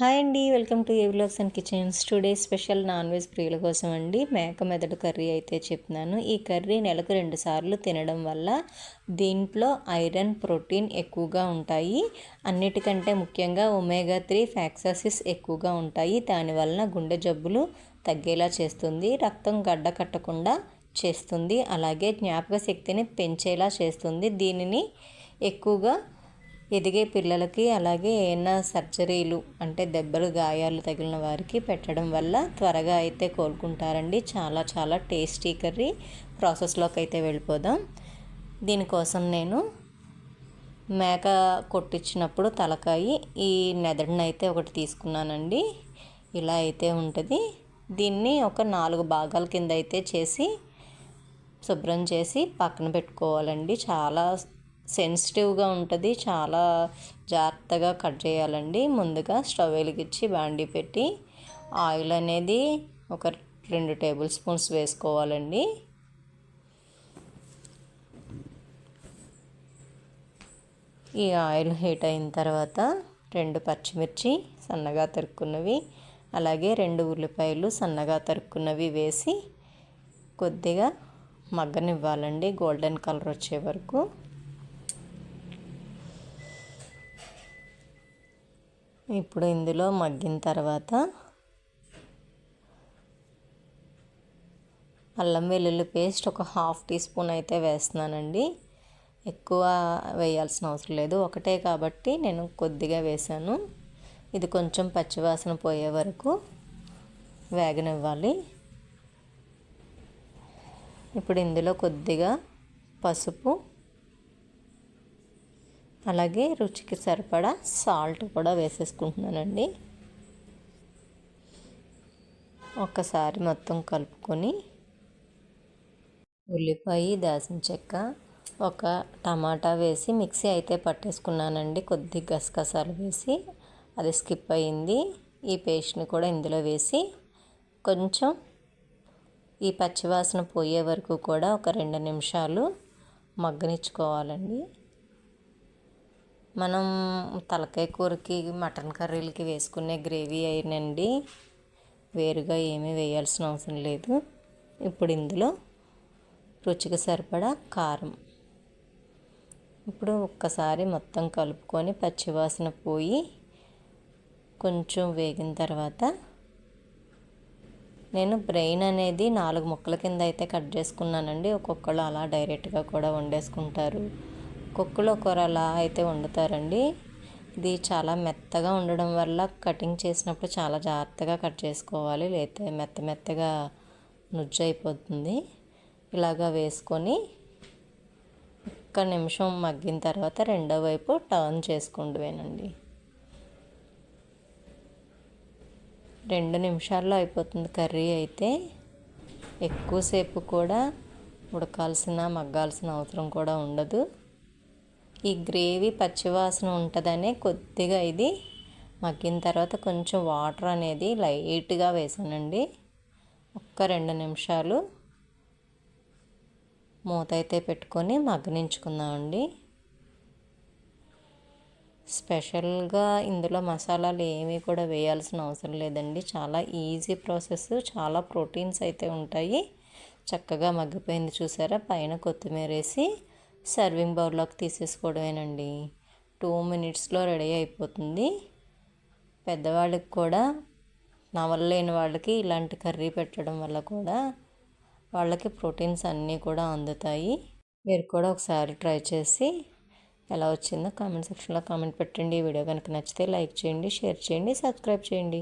Hi అండి welcome to A and kitchens. Today special non veg ప్రియుల కోసం అండి మేక మెదడు కర్రీ అయితే చెప్తున్నాను. ఈ కర్రీ నెలకు రెండు సార్లు తినడం వల్ల దీంట్లో ఐరన్ ప్రోటీన్ ఎక్కువగా ఉంటాయి. అన్నిటికంటే ముఖ్యంగా ఒమేగా త్రీ ఫ్యాక్సాసిస్ ఎక్కువగా ఉంటాయి. దానివలన గుండె జబ్బులు తగ్గేలా చేస్తుంది రక్తం గడ్డ కట్టకుండా చేస్తుంది అలాగే జ్ఞాపక శక్తిని పెంచేలా చేస్తుంది. దీనిని ఎక్కువగా ఎదిగే పిల్లలకి అలాగే ఏమైనా సర్జరీలు అంటే దెబ్బలు గాయాలు తగిలిన వారికి పెట్టడం వల్ల త్వరగా అయితే కోలుకుంటారండి. చాలా చాలా టేస్టీ కర్రీ. ప్రాసెస్లోకి అయితే వెళ్ళిపోదాం. దీనికోసం నేను మేక కొట్టించినప్పుడు తలకాయి ఈ నెదడిని అయితే ఒకటి తీసుకున్నానండి. ఇలా అయితే ఉంటుంది. దీన్ని ఒక నాలుగు భాగాల కింద అయితే చేసి శుభ్రం చేసి పక్కన పెట్టుకోవాలండి. చాలా సెన్సిటివ్గా ఉంటుంది. చాలా జాగ్రత్తగా కట్ చేయాలండి. ముందుగా స్టవ్ వెలిగించి బాండి పెట్టి ఆయిల్ అనేది ఒక రెండు టేబుల్ స్పూన్స్ వేసుకోవాలండి. ఈ ఆయిల్ హీట్ అయిన తర్వాత రెండు పచ్చిమిర్చి సన్నగా తరుక్కున్నవి అలాగే రెండు ఉల్లిపాయలు సన్నగా తరుక్కున్నవి వేసి కొద్దిగా మగ్గనివ్వాలండి. గోల్డెన్ కలర్ వచ్చే వరకు. ఇప్పుడు ఇందులో మగ్గిన తర్వాత అల్లం వెల్లుల్లి పేస్ట్ ఒక హాఫ్ టీ స్పూన్ అయితే వేస్తున్నానండి. ఎక్కువ వేయాల్సిన అవసరం లేదు. ఒకటే కాబట్టి నేను కొద్దిగా వేసాను. ఇది కొంచెం పచ్చివాసన పోయే వరకు వేగనివ్వాలి. ఇప్పుడు ఇందులో కొద్దిగా పసుపు అలాగే రుచికి సరిపడా సాల్ట్ కూడా వేసేసుకుంటున్నానండి. ఒక్కసారి మొత్తం కలుపుకొని ఉల్లిపాయ దాసిన చెక్క ఒక టమాటా వేసి మిక్సీ అయితే పట్టేసుకున్నానండి. కొద్ది గసగసాలు వేసి అది స్కిప్ అయింది. ఈ పేస్ట్ని కూడా ఇందులో వేసి కొంచెం ఈ పచ్చివాసన పోయే వరకు కూడా ఒక రెండు నిమిషాలు మగ్గనిచ్చుకోవాలండి. మనం తలకాయ కూరకి మటన్ కర్రీలకి వేసుకునే గ్రేవీ అయినండి. వేరుగా ఏమీ వేయాల్సిన అవసరం లేదు. ఇప్పుడు ఇందులో రుచికి సరిపడా కారం. ఇప్పుడు ఒక్కసారి మొత్తం కలుపుకొని పచ్చివాసన పోయి కొంచెం వేగిన తర్వాత నేను బ్రెయిన్ అనేది నాలుగు ముక్కల కింద అయితే కట్ చేసుకున్నానండి. ఒక్కొక్కళ్ళు అలా డైరెక్ట్గా కూడా వండేసుకుంటారు. ఒక్కొక్కరు ఒకరలా అయితే వండుతారండి. ఇది చాలా మెత్తగా ఉండడం వల్ల కటింగ్ చేసినప్పుడు చాలా జాగ్రత్తగా కట్ చేసుకోవాలి. లేకపోతే మెత్త మెత్తగా నుజ్జు అయిపోతుంది ఇలాగా వేసుకొని ఒక్క నిమిషం మగ్గిన తర్వాత రెండో వైపు టర్న్ చేసుకుంటువేనండి. రెండు నిమిషాల్లో అయిపోతుంది కర్రీ అయితే. ఎక్కువసేపు కూడా ఉడకాల్సిన మగ్గాల్సిన అవసరం కూడా ఉండదు. ఈ గ్రేవీ పచ్చివాసన ఉంటుందనే కొద్దిగా ఇది మగ్గిన తర్వాత కొంచెం వాటర్ అనేది లైట్గా వేసానండి. ఒక్క రెండు నిమిషాలు మూత అయితే పెట్టుకొని మగ్గనించుకుందామండి. స్పెషల్గా ఇందులో మసాలాలు ఏమీ కూడా వేయాల్సిన అవసరం లేదండి. చాలా ఈజీ ప్రాసెస్ చాలా ప్రోటీన్స్ అయితే ఉంటాయి. చక్కగా మగ్గిపోయింది చూసారా? పైన కొత్తిమీర వేసి సర్వింగ్ బౌల్లోకి తీసేసుకోవడమేనండి. టూ మినిట్స్లో రెడీ అయిపోతుంది. పెద్దవాళ్ళకి కూడా నవలలేని వాళ్ళకి ఇలాంటి కర్రీ పెట్టడం వల్ల కూడా వాళ్ళకి ప్రోటీన్స్ అన్నీ కూడా అందుతాయి. మీరు కూడా ఒకసారి ట్రై చేసి ఎలా వచ్చిందో కామెంట్ సెక్షన్లో కామెంట్ పెట్టండి. ఈ వీడియో కనుక నచ్చితే లైక్ చేయండి షేర్ చేయండి సబ్స్క్రైబ్ చేయండి.